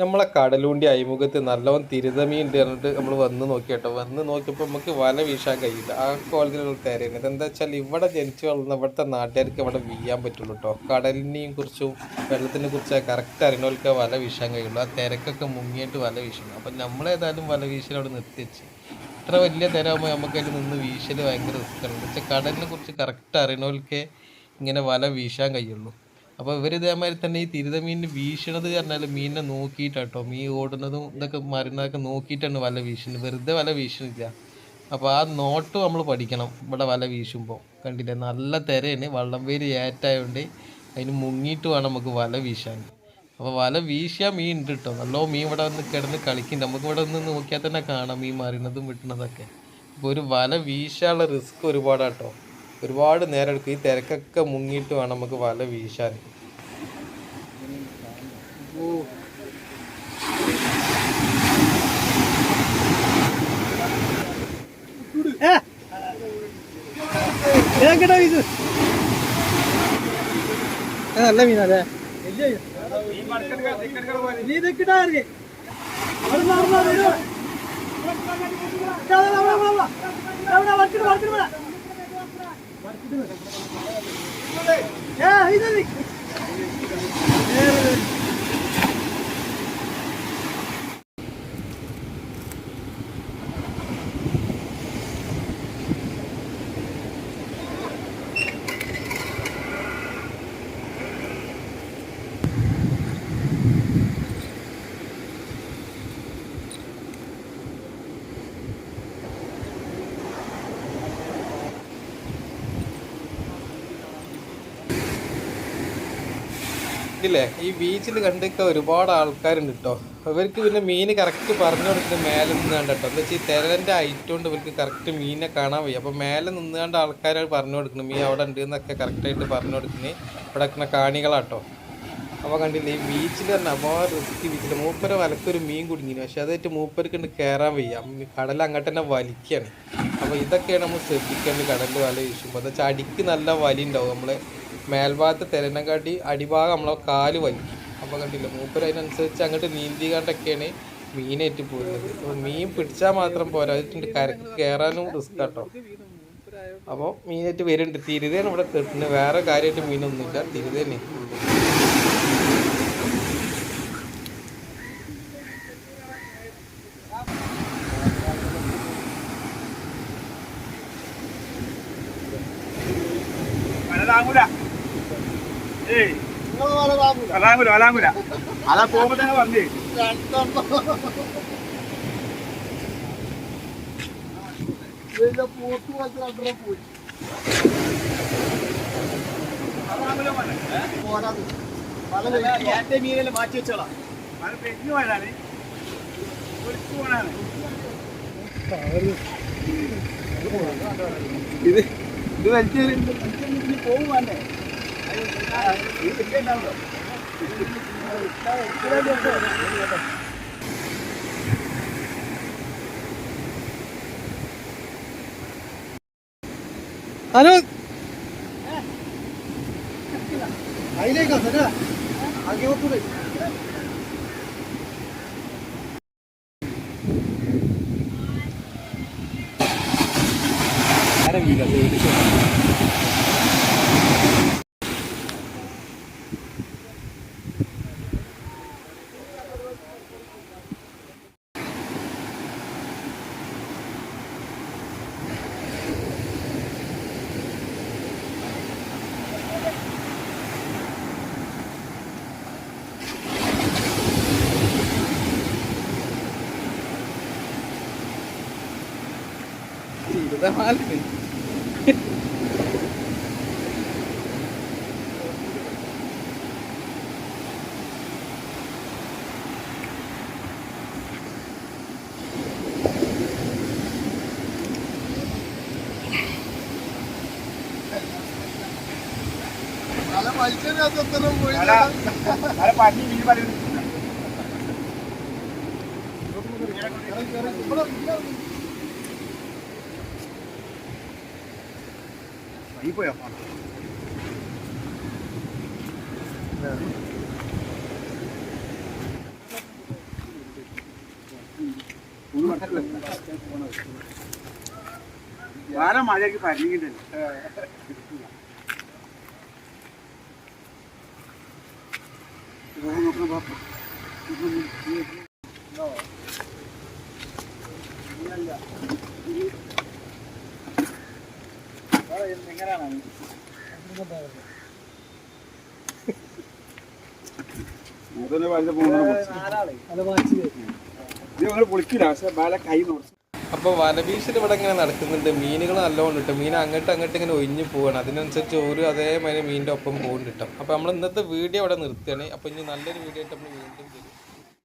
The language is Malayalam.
നമ്മളെ കടലുണ്ടി അഴിമുഖത്ത് നല്ലോണം തിരുതമീണ്ട് പറഞ്ഞിട്ട് നമ്മൾ വന്ന് നോക്കി കേട്ടോ വന്ന് നോക്കിയപ്പോൾ നമുക്ക് വല വീശാൻ കഴിയില്ല. ആ കോലത്തിലുള്ള തേരയാണ് ഇതെന്താ വെച്ചാൽ ഇവിടെ ജനിച്ചു വളർന്ന ഇവിടുത്തെ നാട്ടുകാർക്ക് ഇവിടെ വീയാൻ പറ്റുള്ളൂ കേട്ടോ കടലിനെയും കുറിച്ചും വെള്ളത്തിനെ കുറിച്ചും കറക്റ്റ് അറിഞ്ഞവർക്ക് വല വീശാൻ കഴിയുള്ളൂ. ആ തിരക്കൊക്കെ മുങ്ങിയിട്ട് വല വീശണം. അപ്പം നമ്മളേതായാലും വല വീശൽ അവിടെ നിർത്തിച്ച് ഇത്ര വലിയ തിരമാകുമ്പോൾ നമുക്ക് അതിൽ നിന്ന് വീശൽ ഭയങ്കര റിസ്ക്കാണ് എന്ന് വെച്ചാൽ കടലിനെ കുറിച്ച് കറക്റ്റ് അറിയണവർക്ക് ഇങ്ങനെ വല വീശാൻ കഴിയുള്ളൂ. അപ്പോൾ ഇവർ ഇതേമാതിരി തന്നെ ഈ തിരുത മീനിന് വീശണത് പറഞ്ഞാൽ മീനിനെ നോക്കിയിട്ടാട്ടോ. മീൻ ഓടുന്നതും ഇതൊക്കെ മരുന്നതൊക്കെ നോക്കിയിട്ടാണ് വല വീശുന്നത് വെറുതെ വല വീശുന്നില്ല അപ്പോൾ ആ നോട്ട് നമ്മൾ പഠിക്കണം. ഇവിടെ വല വീശുമ്പോൾ കണ്ടില്ലേ? നല്ല തിരയാണ്. വള്ളം പേര് ഏറ്റായതുകൊണ്ട് അതിന് മുങ്ങിയിട്ട് വേണം നമുക്ക് വല വീശാൻ. അപ്പോൾ വല വീശിയാൽ മീൻ ഉണ്ട് കേട്ടോ നല്ലോ മീൻ ഇവിടെ വന്ന് കിടന്ന് കളിക്കുന്നുണ്ട്. നമുക്ക് ഇവിടെ നിന്ന് നോക്കിയാൽ തന്നെ കാണാം മീൻ മറിയുന്നതും വിട്ടുന്നതൊക്കെ. അപ്പോൾ ഒരു വല വീശാനുള്ള റിസ്ക് ഒരുപാടാട്ടോ. ഒരുപാട് നേരം എടുക്കും ഈ തിരക്കൊക്കെ മുങ്ങിയിട്ട് വേണം നമുക്ക് വല വീശാൻ. നല്ല മീനല്ലേ നീ Yeah, he's in it. ഇല്ലേ? ഈ ബീച്ചിൽ കണ്ടിട്ട് ഒരുപാട് ആൾക്കാരുണ്ട് കേട്ടോ ഇവർക്ക് പിന്നെ മീൻ കറക്റ്റ് പറഞ്ഞു കൊടുക്കുന്നത് മേലെ നിന്നാണ്ട് കേട്ടോ എന്താ വെച്ചാൽ ഈ തിരന്റെ ഹൈറ്റ് കൊണ്ട് ഇവർക്ക് കറക്റ്റ് മീനെ കാണാൻ വയ്യ. അപ്പോൾ മേലെ നിന്നുകൊണ്ട് ആൾക്കാരാണ് പറഞ്ഞു കൊടുക്കുന്നത്. മീൻ അവിടെ ഉണ്ട് എന്നൊക്കെ കറക്റ്റായിട്ട് പറഞ്ഞു കൊടുക്കുന്നത്. ഇവിടെ നിൽക്കുന്ന കാണികളാട്ടോ. അപ്പോൾ കണ്ടില്ലേ ഈ ബീച്ചിൽ തന്നെ അപ്പോൾ റിസ്ക് ബീച്ചിൽ മൂപ്പര വലക്കൊരു മീൻ കുടുങ്ങിന്. പക്ഷെ അതായിട്ട് മൂപ്പർക്ക് ഉണ്ട് കയറാൻ വയ്യ. കടൽ അങ്ങോട്ട് തന്നെ വലിക്കുകയാണ് അപ്പോൾ ഇതൊക്കെയാണ് നമ്മൾ ശ്രദ്ധിക്കേണ്ടത് കടലിൽ വല വീശുമ്പോൾ എന്താ വെച്ചാൽ അടിക്ക് നല്ല വലി ഉണ്ടാവും. നമ്മളെ മേൽഭാഗത്ത് തിരനെക്കാട്ടി അടിഭാഗം നമ്മളെ കാൽ വലിക്കും. അപ്പോൾ കണ്ടില്ല മൂപ്പര് അതിനനുസരിച്ച് അങ്ങോട്ട് നീന്തികാണ്ടൊക്കെയാണ് മീനേറ്റ് പോകുന്നത് അപ്പോൾ മീൻ പിടിച്ചാൽ മാത്രം പോരാ. അതിട്ട് കരക്ക് കയറാനും റിസ്ക് കേട്ടോ അപ്പോൾ മീനേറ്റ് വരുന്നുണ്ട് തിരുതേനെ ഇവിടെ കിട്ടുന്നത് വേറെ കാര്യമായിട്ട് മീനൊന്നുമില്ല. തിരുതന്നെ ഏയ് അലാങ്കുല അലാങ്കുല. അതാ പോകുമ്പോ തന്നെ പറഞ്ഞേ മീനെല്ലാം മാറ്റി വെച്ചോളാം. അത് പെഞ്ഞു പോയതാണ്. ഒളിച്ചു പോണാണ് ഇത് ഇത് വലിച്ചു പോകും വേണ്ടേ ഹലോ അതിലേക്കാ സരാ ആകെ ഓർത്തൂടെ അല അല പന്നി മീൻ പറയുന്നത് പോയോ വേറെ മഴയ്ക്ക് പരിങ്ങിട്ടല്ലേ മൂത്തന്നെ പറഞ്ഞ പോകുന്നത് ഇത് ഞങ്ങൾ പൊളിക്കില്ല പക്ഷെ ബാല കൈ നോക്കും അപ്പോൾ വലവീശൽ ഇവിടെ ഇങ്ങനെ നടക്കുന്നുണ്ട്. മീനുകൾ നല്ലോണം കിട്ടും മീൻ അങ്ങോട്ട് അങ്ങോട്ട് ഇങ്ങനെ ഒഴിഞ്ഞു പോവാണ്. അതിനനുസരിച്ച് ഒരു അതേമാതിരി മീനിന്റെ ഒപ്പം പോകുന്നുണ്ട് അപ്പൊ നമ്മൾ ഇന്നത്തെ വീഡിയോ ഇവിടെ നിർത്തുകയാണ്. അപ്പൊ ഇനി നല്ലൊരു വീഡിയോ ആയിട്ട് നമ്മൾ വീണ്ടും